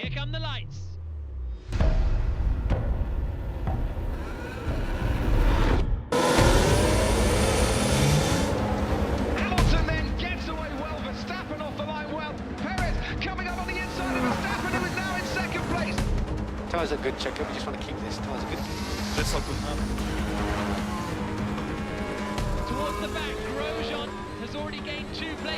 Here come the lights. Hamilton then gets away well. Verstappen off the line well. Perez coming up on the inside of Verstappen, who is now in second place. Tyres are good, Checo. We just want to keep this. Tyres are good. That's all good, man. Towards the back, Grosjean has already gained two places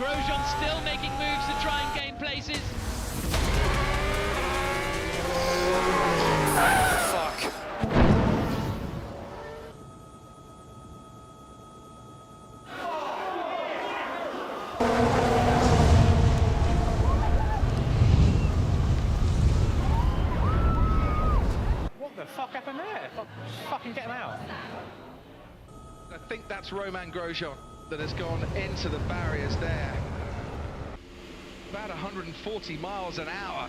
Grosjean still making moves to try and gain places. Fuck. What the fuck happened there? Fucking get him out. I think that's Roman Grosjean that has gone into the barriers there. About 140 miles an hour.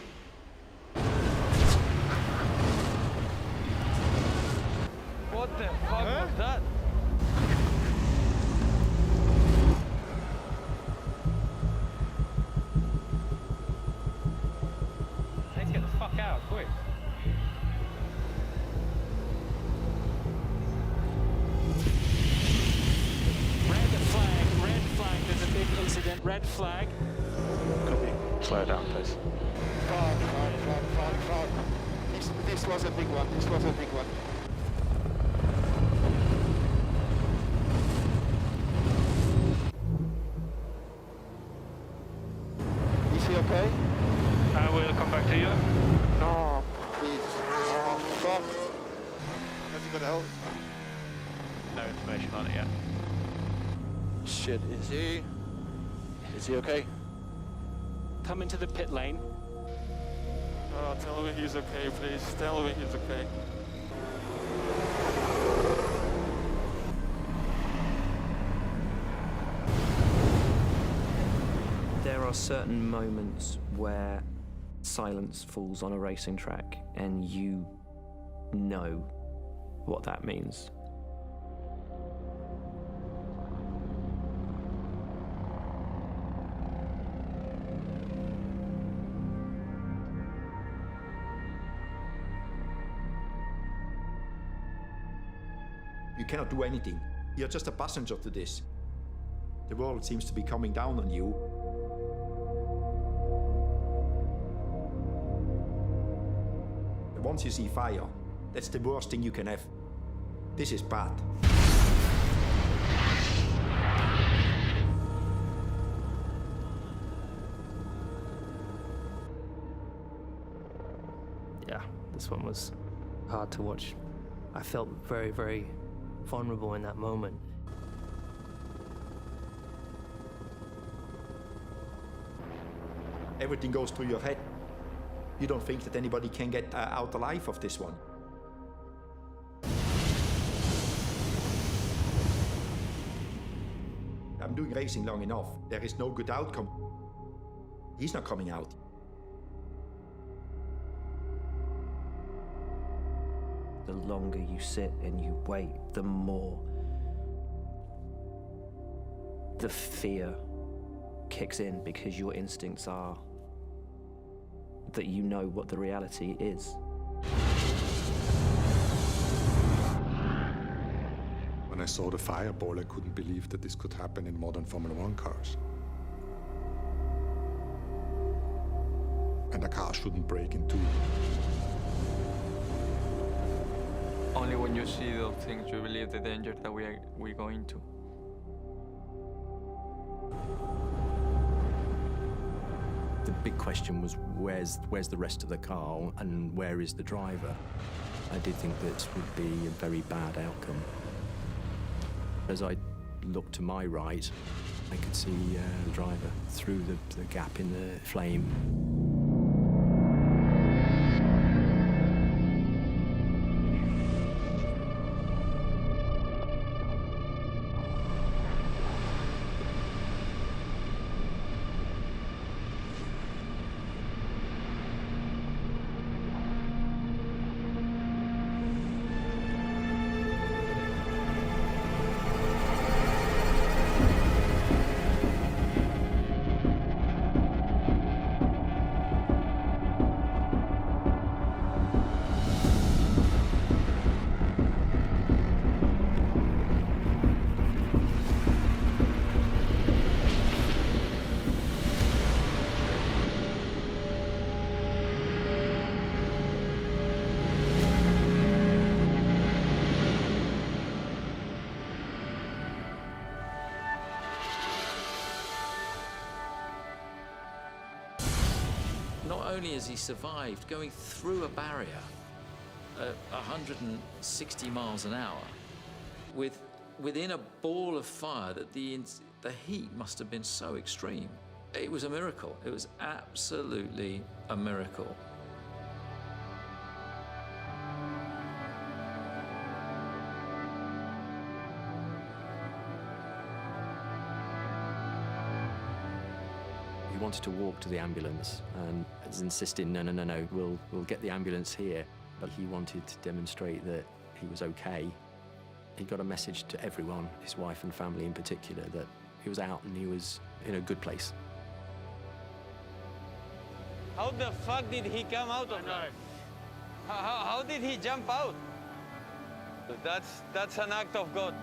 What the fuck was that? Let's get the fuck out, quick. Red flag. Copy. Slow down, please. Fine, fine, fine, fine, fine. This, this was a big one. This was a big one. Is he okay? I will come back to you. No, please. Oh, fuck. Have you got help? No information on it yet. Shit, is he... Is he okay? Come into the pit lane. Oh, tell me he's okay, please. Tell me he's okay. There are certain moments where silence falls on a racing track and you know what that means. You cannot do anything. You're just a passenger to this. The world seems to be coming down on you. Once you see fire, that's the worst thing you can have. This is bad. yeah, this one was hard to watch. I felt very, very vulnerable in that moment. Everything goes through your head. You don't think that anybody can get uh, out alive of this one. I'm doing racing long enough. There is no good outcome. He's not coming out. The longer you sit and you wait, the more the fear kicks in because your instincts are that you know what the reality is. When I saw the fireball, I couldn't believe that this could happen in modern Formula One cars. And a car shouldn't break in two. When you see those things you believe the danger that we are we go into. The big question was where's where's the rest of the car and where is the driver? I did think this would be a very bad outcome. As I looked to my right, I could see uh, the driver through the, the gap in the flame. Only has he survived going through a barrier at 160 miles an hour with within a ball of fire that the the heat must have been so extreme. It was a miracle. It was absolutely a miracle. Wanted to walk to the ambulance and was insisting, no, no, no, no, we'll, we'll get the ambulance here. But he wanted to demonstrate that he was okay. He got a message to everyone, his wife and family in particular, that he was out and he was in a good place. How the fuck did he come out of that? How, how, how did he jump out? That's, that's an act of God.